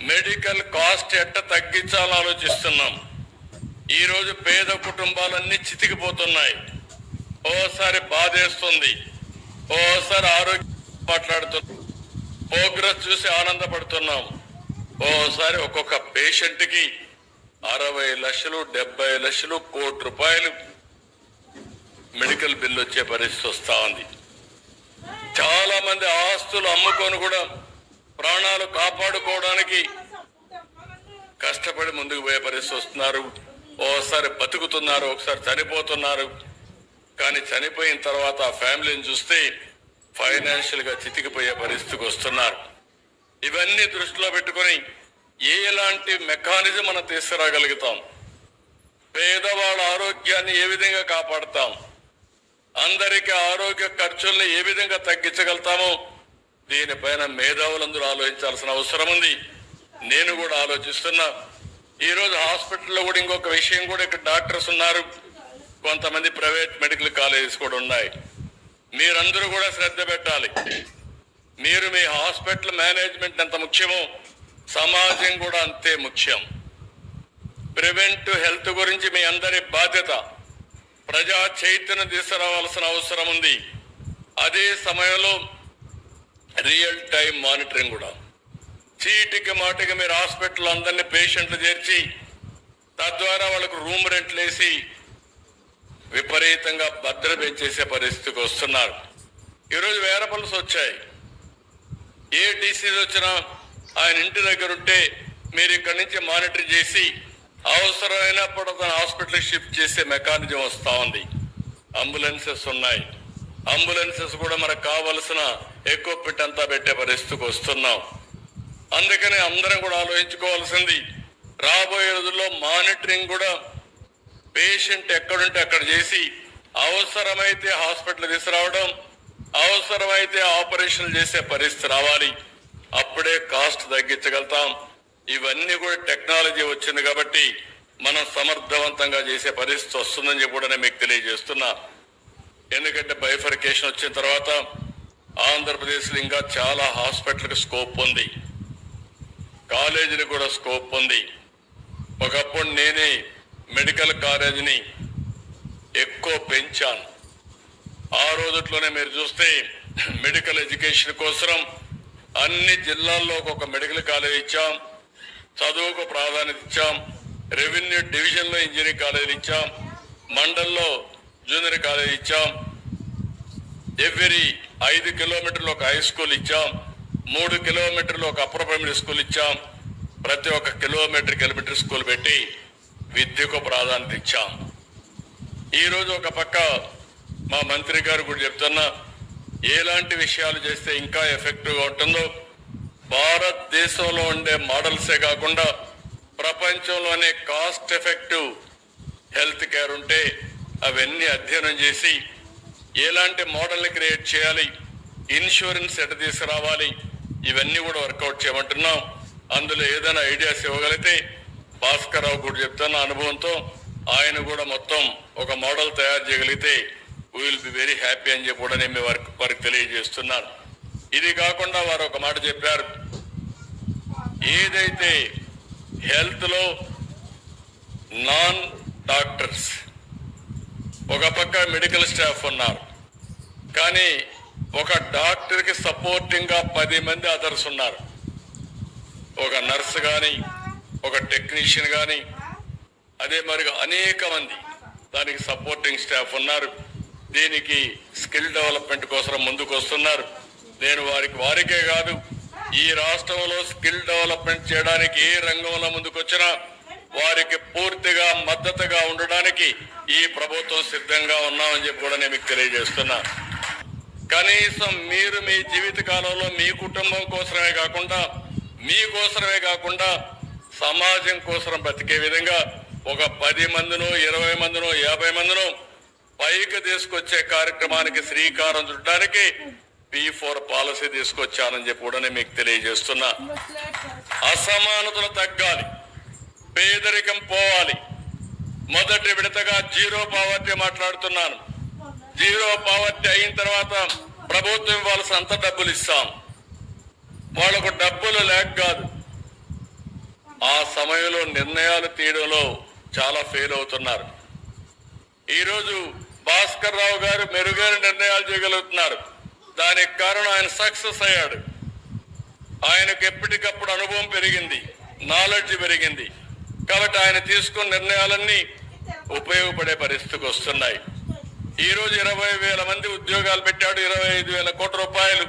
Medical cost ఎట్ట తగ్గించాలని ఆలోచిస్తున్నాం. ఈరోజు పేద కుటుంబాలన్నీ చితికిపోతున్నాయి. ఓసారి బాధేస్తుంది. ఓసారి ఆరోగ్యం మాట్లాడుతున్నాం. ప్రోగ్రెస్ చూసి ఆనందపడుతున్నాం. ఓసారి ఒక్కొక్క పేషెంట్కి అరవై లక్షలు డెబ్బై లక్షలు కోటి రూపాయలు మెడికల్ బిల్లు వచ్చే పరిస్థితి వస్తూ ఉంది. చాలా మంది ఆస్తులు అమ్ముకొని కూడా ప్రాణాలు కాపాడుకోవడానికి కష్టపడి ముందుకు పోయే పరిస్థితి వస్తున్నారు. ఓసారి బతుకుతున్నారు ఒకసారి చనిపోతున్నారు. కానీ చనిపోయిన తర్వాత ఆ ఫ్యామిలీని చూస్తే ఫైనాన్షియల్గా చితికిపోయే పరిస్థితికి వస్తున్నారు. ఇవన్నీ దృష్టిలో పెట్టుకొని ఎలాంటి మెకానిజం మనం తీసుకురాగలుగుతాం? పేదవాళ్ళ ఆరోగ్యాన్ని ఏ విధంగా కాపాడతాం? అందరికీ ఆరోగ్య ఖర్చుల్ని ఏ విధంగా తగ్గించగలుగుతామో? దీనిపైన మేధావులందరూ ఆలోచించాల్సిన అవసరం ఉంది. నేను కూడా ఆలోచిస్తున్నా. ఈరోజు హాస్పిటల్లో కూడా ఇంకొక విషయం కూడా ఇక్కడ డాక్టర్స్ ఉన్నారు. కొంతమంది ప్రైవేట్ మెడికల్ కాలేజెస్ కూడా ఉన్నాయి. మీరందరూ కూడా శ్రద్ధ పెట్టాలి. మీరు మీ హాస్పిటల్ మేనేజ్మెంట్ ఎంత ముఖ్యమో సమాజం కూడా అంతే ముఖ్యం. ప్రివెంట్ హెల్త్ గురించి మీ అందరి బాధ్యత. ప్రజా చైతన్యం తీసుకురావాల్సిన అవసరం ఉంది. అదే సమయంలో రియల్ టైం మానిటరింగ్ కూడా. చీటికి మాటికి మీరు హాస్పిటల్ అందరినీ పేషెంట్లు చేర్చి తద్వారా వాళ్ళకు రూమ్ రెంట్లు వేసి విపరీతంగా భద్ర పెంచేసే పరిస్థితికి వస్తున్నారు. ఈరోజు వేరే పనులు వచ్చాయి. ఏ డిసీజ్ వచ్చినా ఆయన ఇంటి దగ్గర ఉంటే మీరు ఇక్కడి నుంచి మానిటర్ చేసి అవసరమైనప్పుడు తన హాస్పిటల్ షిఫ్ట్ చేసే మెకానిజం వస్తూ ఉంది. అంబులెన్సెస్ ఉన్నాయి. అంబులెన్సెస్ కూడా మనకు కావలసిన ఎక్విప్మెంట్ అంతా పెట్టే పరిస్థితికి వస్తున్నాం. అందుకని అందరం కూడా ఆలోచించుకోవాల్సింది రాబోయే రోజుల్లో మానిటరింగ్ కూడా పేషెంట్ ఎక్కడుంటే అక్కడ చేసి అవసరమైతే హాస్పిటల్ తీసుకురావడం అవసరమైతే ఆపరేషన్ చేసే పరిస్థితి రావాలి. అప్పుడే కాస్ట్ తగ్గించగలుగుతాం. ఇవన్నీ కూడా టెక్నాలజీ వచ్చింది కాబట్టి మనం సమర్థవంతంగా చేసే పరిస్థితి వస్తుందని చెప్పి కూడా నేను మీకు తెలియజేస్తున్నా. ఎందుకంటే బైఫర్కేషన్ వచ్చిన తర్వాత ఆంధ్రప్రదేశ్లో ఇంకా చాలా హాస్పిటల్కి స్కోప్ ఉంది. కాలేజీలు కూడా స్కోప్ ఉంది. ఒకప్పుడు నేనే మెడికల్ కాలేజీని ఎక్కువ పెంచాను. ఆ రోజుట్లోనే మీరు చూస్తే మెడికల్ ఎడ్యుకేషన్ కోసం అన్ని జిల్లాల్లో ఒక మెడికల్ కాలేజ్ ఇచ్చాం. చదువుకు ప్రాధాన్యత ఇచ్చాం. రెవెన్యూ డివిజన్లో ఇంజనీరింగ్ కాలేజీలు ఇచ్చాం. మండల్లో జూనియర్ కాలేజ్ ఇచ్చాం. ఎవ్రీ ఐదు కిలోమీటర్లు ఒక హై స్కూల్ ఇచ్చాం. మూడు కిలోమీటర్లు ఒక అప్పర్ ప్రైమరీ స్కూల్ ఇచ్చాం. ప్రతి ఒక్క కిలోమీటర్ కిలోమీటర్ స్కూల్ పెట్టి విద్యకు ప్రాధాన్యత ఇచ్చాం. ఈరోజు ఒక పక్క మా మంత్రి గారు కూడా చెప్తున్నా ఎలాంటి విషయాలు చేస్తే ఇంకా ఎఫెక్టివ్గా ఉంటుందో భారతదేశంలో ఉండే మోడల్సే కాకుండా ప్రపంచంలోనే కాస్ట్ ఎఫెక్టివ్ హెల్త్ కేర్ ఉంటే అవన్నీ అధ్యయనం చేసి ఎలాంటి మోడల్ని క్రియేట్ చేయాలి ఇన్సూరెన్స్ ఎట తీసుకురావాలి ఇవన్నీ కూడా వర్కౌట్ చేయమంటున్నాం. అందులో ఏదైనా ఐడియాస్ ఇవ్వగలిగితే భాస్కర్ రావు కూడా చెప్తున్న అనుభవంతో. ఆయన కూడా మొత్తం ఒక మోడల్ తయారు చేయగలిగితే విల్ బి వెరీ హ్యాపీ అని చెప్పి కూడా నేను వారికి వారికి తెలియజేస్తున్నాను. ఇది కాకుండా వారు ఒక మాట చెప్పారు. ఏదైతే హెల్త్లో నాన్ డాక్టర్స్ ఒక పక్క మెడికల్ స్టాఫ్ ఉన్నారు. కానీ ఒక డాక్టర్కి సపోర్టింగ్గా పది మంది అదర్స్ ఉన్నారు. ఒక నర్స్ కానీ ఒక టెక్నీషియన్ కానీ అదే మరి అనేక మంది దానికి సపోర్టింగ్ స్టాఫ్ ఉన్నారు. దీనికి స్కిల్ డెవలప్మెంట్ కోసం ముందుకు వస్తున్నారు. నేను వారికి వారికే కాదు ఈ రాష్ట్రంలో స్కిల్ డెవలప్మెంట్ చేయడానికి ఏ రంగంలో ముందుకొచ్చినా వారికి పూర్తిగా మద్దతుగా ఉండడానికి ఈ ప్రభుత్వం సిద్ధంగా ఉన్నామని చెప్పి కూడా నేను మీకు తెలియజేస్తున్నా. కనీసం మీరు మీ జీవిత కాలంలో మీ కుటుంబం కోసమే కాకుండా మీ కోసమే కాకుండా సమాజం కోసం బతికే విధంగా ఒక పది మందినో ఇరవై మందినో యాభై మందినో పైకి తీసుకొచ్చే కార్యక్రమానికి శ్రీకారం చుట్టడానికి పి ఫోర్ పాలసీ తీసుకొచ్చానని చెప్పి కూడా నేను మీకు తెలియజేస్తున్నా. అసమానతలు తగ్గాలి. పేదరికం పోవాలి. మొదటి విడతగా జీరో పావర్టీ మాట్లాడుతున్నాను. జీరో పావర్టీ అయిన తర్వాత ప్రభుత్వం వాళ్ళ అంత డబ్బులు ఇస్తాం. వాళ్ళకు డబ్బులు లేక కాదు. ఆ సమయంలో నిర్ణయాలు తీయడంలో చాలా ఫెయిల్ అవుతున్నారు. ఈరోజు భాస్కర్ రావు గారు మెరుగైన నిర్ణయాలు చేయగలుగుతున్నారు. దానికి కారణం ఆయన సక్సెస్ అయ్యాడు. ఆయనకు ఎప్పటికప్పుడు అనుభవం పెరిగింది. నాలెడ్జ్ పెరిగింది. కాబట్టి ఆయన తీసుకున్న నిర్ణయాలన్నీ ఉపయోగపడే పరిస్థితికి వస్తున్నాయి. ఈ రోజు ఇరవై వేల మంది ఉద్యోగాలు పెట్టాడు ఇరవై ఐదు వేల కోట్ల రూపాయలు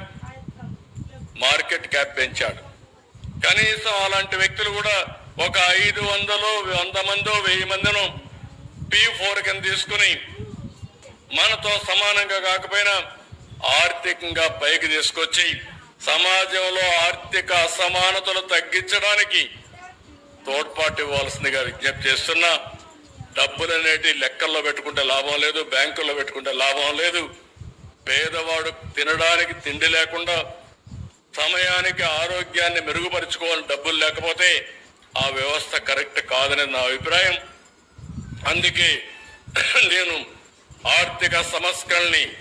మార్కెట్ క్యాప్ పెంచాడు. కనీసం అలాంటి వ్యక్తులు కూడా ఒక ఐదు వందలు వంద మందో వెయ్యి మందిను పి ఫోర్ కింద తీసుకుని మనతో సమానంగా కాకపోయినా ఆర్థికంగా పైకి తీసుకొచ్చి సమాజంలో ఆర్థిక అసమానతలు తగ్గించడానికి తోడ్పాటు ఇవ్వాల్సిందిగా విజ్ఞప్తి చేస్తున్నా. డబ్బులు అనేటి లెక్కల్లో పెట్టుకుంటే లాభం లేదు బ్యాంకుల్లో పెట్టుకుంటే లాభం లేదు. పేదవాడు తినడానికి తిండి లేకుండా సమయానికి ఆరోగ్యాన్ని మెరుగుపరుచుకోవాలని డబ్బులు లేకపోతే ఆ వ్యవస్థ కరెక్ట్ కాదని నా అభిప్రాయం. అందుకే నేను ఆర్థిక సంస్కరణని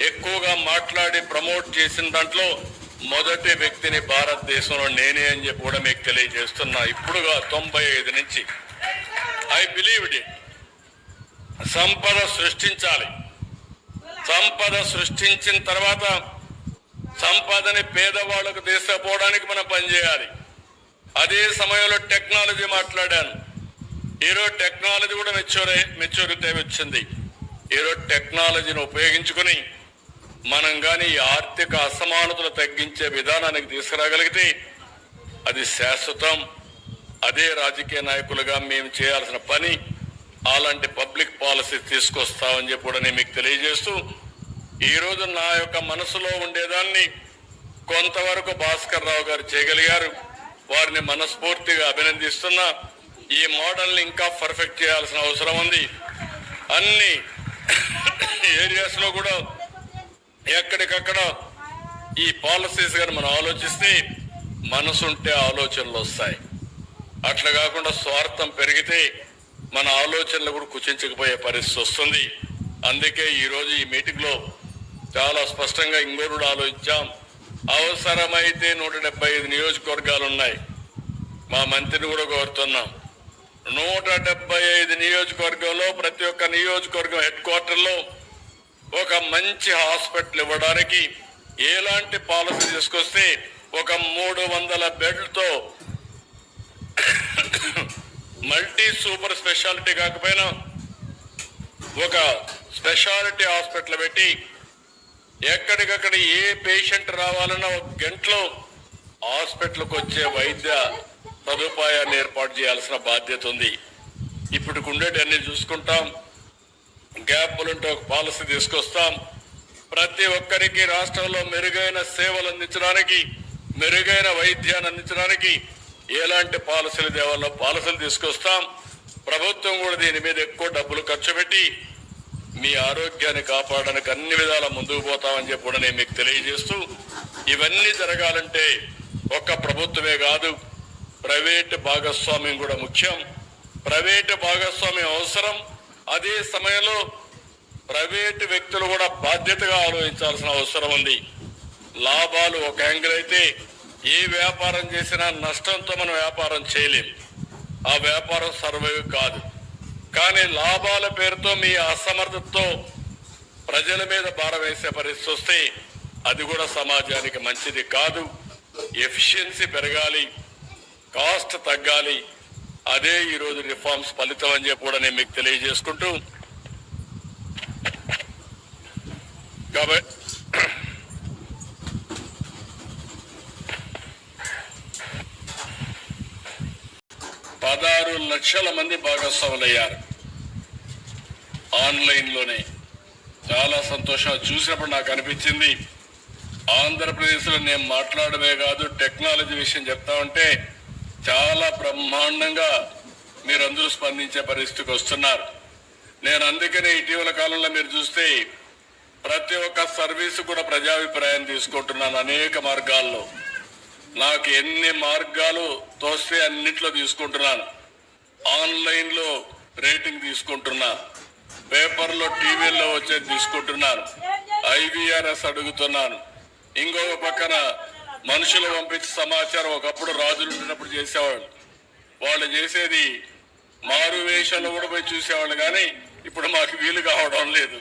ఎక్కువగా మాట్లాడి ప్రమోట్ చేసిన దాంట్లో మొదటి వ్యక్తిని భారతదేశంలో నేనే అని చెప్పి కూడా మీకు తెలియజేస్తున్నా. ఇప్పుడుగా తొంభై ఐదు నుంచి. I believe it. సంపద సృష్టించాలి. సంపద సృష్టించిన తర్వాత సంపదని పేదవాళ్ళకు తీసుకుపోవడానికి మనం పనిచేయాలి అదే సమయంలో టెక్నాలజీ మాట్లాడాను. ఈరోజు టెక్నాలజీ కూడా మెచ్యూర్ మెచ్యూరిటీ వచ్చింది. ఈరోజు టెక్నాలజీని ఉపయోగించుకుని మనం కానీ ఈ ఆర్థిక అసమానతలు తగ్గించే విధానానికి తీసుకురాగలిగితే అది శాశ్వతం. అదే రాజకీయ నాయకులుగా మేము చేయాల్సిన పని అలాంటి పబ్లిక్ పాలసీ తీసుకొస్తామని చెప్పి కూడా నేను మీకు తెలియజేస్తూ ఈరోజు నా యొక్క మనసులో ఉండేదాన్ని కొంతవరకు భాస్కర్ రావు గారు చేయగలిగారు. వారిని మనస్ఫూర్తిగా అభినందిస్తున్నా. ఈ మోడల్ని ఇంకా పర్ఫెక్ట్ చేయాల్సిన అవసరం ఉంది. అన్ని ఏరియాస్లో కూడా ఎక్కడికక్కడ ఈ పాలసీస్ కానీ మనం ఆలోచిస్తే మనసుంటే ఆలోచనలు వస్తాయి. అట్లా కాకుండా స్వార్థం పెరిగితే మన ఆలోచనలు కూడా కుచించకపోయే పరిస్థితి వస్తుంది. అందుకే ఈరోజు ఈ మీటింగ్లో చాలా స్పష్టంగా ఇంకోరు ఆలోచించాం. అవసరమైతే నూట డెబ్బై ఐదు నియోజకవర్గాలు ఉన్నాయి. మా మంత్రిని కూడా కోరుతున్నాం. నూట డెబ్బై ఐదు నియోజకవర్గంలో ప్రతి ఒక్క నియోజకవర్గం హెడ్ క్వార్టర్లో ఒక మంచి హాస్పిటల్ ఇవ్వడానికి ఎలాంటి పాలసీ తీసుకొస్తే ఒక మూడు వందల బెడ్లతో మల్టీ సూపర్ స్పెషాలిటీ కాకపోయినా ఒక స్పెషాలిటీ హాస్పిటల్ పెట్టి ఎక్కడికక్కడ ఏ పేషెంట్ రావాలన్నా ఒక గంటలో హాస్పిటల్కి వచ్చే వైద్య సదుపాయాన్ని ఏర్పాటు చేయాల్సిన బాధ్యత ఉంది. ఇప్పుడు ఉండేటన్నీ చూసుకుంటాం. గ్యాప్లుంటే ఒక పాలసీ తీసుకొస్తాం. ప్రతి ఒక్కరికి రాష్ట్రంలో మెరుగైన సేవలు అందించడానికి మెరుగైన వైద్యాన్ని అందించడానికి ఎలాంటి పాలసీలు దేవాలో పాలసీలు తీసుకొస్తాం. ప్రభుత్వం కూడా దీని మీద ఎక్కువ డబ్బులు ఖర్చు పెట్టి మీ ఆరోగ్యాన్ని కాపాడడానికి అన్ని విధాల ముందుకు పోతామని చెప్పి కూడా నేను మీకు తెలియజేస్తూ ఇవన్నీ జరగాలంటే ఒక్క ప్రభుత్వమే కాదు ప్రైవేట్ భాగస్వామ్యం కూడా ముఖ్యం. ప్రైవేట్ భాగస్వామ్యం అవసరం. అదే సమయంలో ప్రైవేట్ వ్యక్తులు కూడా బాధ్యతగా ఆలోచించాల్సిన అవసరం ఉంది. లాభాలు ఒక యాంగిల్ అయితే ఏ వ్యాపారం చేసినా నష్టంతో మనం వ్యాపారం చేయలేం. ఆ వ్యాపారం సర్వైవ్ కాదు. కానీ లాభాల పేరుతో మీ అసమర్థతతో ప్రజల మీద భారం వేసే పరిస్థితి వస్తే అది కూడా సమాజానికి మంచిది కాదు. ఎఫిషియన్సీ పెరగాలి. కాస్ట్ తగ్గాలి. అదే ఈరోజు రిఫార్మ్స్ ఫలితం అని చెప్పి కూడా నేను మీకు తెలియజేసుకుంటూ కాబట్టి పదహారు లక్షల మంది భాగస్వాములయ్యారు. ఆన్లైన్లోనే చాలా సంతోషం చూసినప్పుడు నాకు అనిపించింది. ఆంధ్రప్రదేశ్లో నేను మాట్లాడమే కాదు టెక్నాలజీ విషయం చెప్తా ఉంటే చాలా బ్రహ్మాండంగా మీరందరూ స్పందించే పరిస్థితికి వస్తున్నారు. నేను అందుకనే ఇటీవల కాలంలో మీరు చూస్తే ప్రతి ఒక్క సర్వీస్ కూడా ప్రజాభిప్రాయం తీసుకుంటున్నాను అనేక మార్గాల్లో. నాకు ఎన్ని మార్గాలు తోస్తే అన్నిట్లో తీసుకుంటున్నాను. ఆన్లైన్లో రేటింగ్ తీసుకుంటున్నా పేపర్లో టీవీల్లో వచ్చేది తీసుకుంటున్నాను. ఐవీఆర్ఎస్ అడుగుతున్నాను. ఇంకొక పక్కన మనుషులు పంపించి సమాచారం ఒకప్పుడు రాజులు ఉండినప్పుడు చేసేవాళ్ళు. వాళ్ళు చేసేది మారు వేషంలో కూడా పోయి చూసేవాళ్ళు కానీ ఇప్పుడు మాకు వీలు కావడం లేదు.